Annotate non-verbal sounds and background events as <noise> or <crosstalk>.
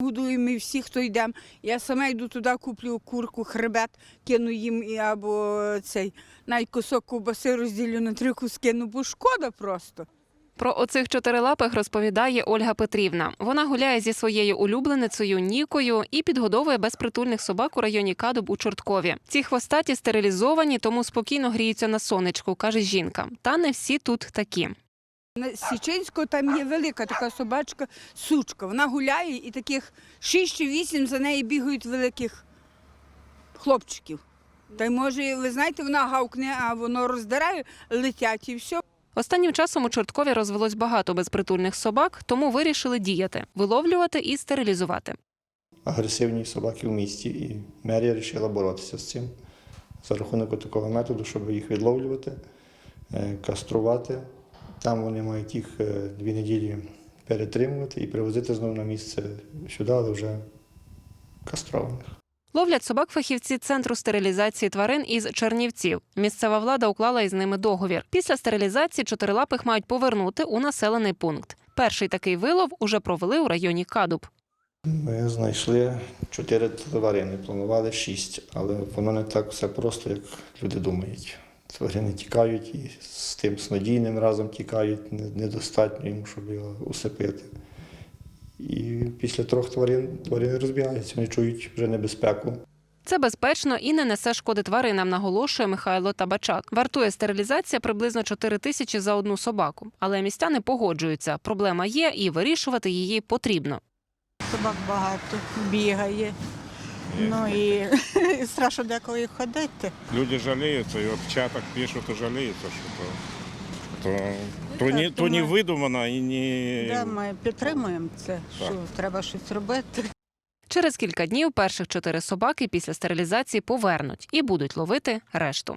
Годуємо і всі, хто йдемо. Я сама йду туди, куплю курку, хребет, кину їм або цей навіть кусок ковбаси розділю на три куски. Ну бо шкода просто. Про оцих чотирилапих розповідає Ольга Петрівна. Вона гуляє зі своєю улюбленицею Нікою і підгодовує безпритульних собак у районі Кадуб у Чорткові. Ці хвостаті стерилізовані, тому спокійно гріються на сонечку, каже жінка. Та не всі тут такі. На Січинського там є велика така собачка, сучка. Вона гуляє і таких шість чи вісім за неї бігають великих хлопчиків. Та й може, ви знаєте, вона гавкне, а воно роздирає, летять і все. Останнім часом у Чорткові розвелось багато безпритульних собак, тому вирішили діяти виловлювати і стерилізувати. агресивні собаки в місті, і мерія вирішила боротися з цим за рахунок такого методу, щоб їх відловлювати, е, каструвати. Там вони мають їх е, дві неділі перетримувати і привозити знову на місце сюди, але вже кастрованих. Ловлять собак фахівці центру стерилізації тварин із Чернівців. Місцева влада уклала із ними договір. Після стерилізації чотирилапих мають повернути у населений пункт. Перший такий вилов уже провели у районі Кадуб. Ми знайшли чотири тварини, планували шість, але воно не так все просто, як люди думають. Тварини тікають і з тим снодійним разом тікають, недостатньо їм, щоб його усипити. І після трьох тварин тварини розбігаються, вони чують вже небезпеку. Це безпечно і не несе шкоди тваринам, наголошує Михайло Табачак. Вартує стерилізація приблизно 4 тисячі за одну собаку. Але містяни погоджуються. Проблема є, і вирішувати її потрібно. Собак багато бігає. Ну і <laughs> страшно деколи ходити. Люди жаліються, і от в чатах пишуть и жалеются, что то, то, то, ні, то не видумано і ні. Да, ми підтримуємо це, що треба щось робити. Через кілька днів перших чотири собаки після стерилізації повернуть і будуть ловити решту.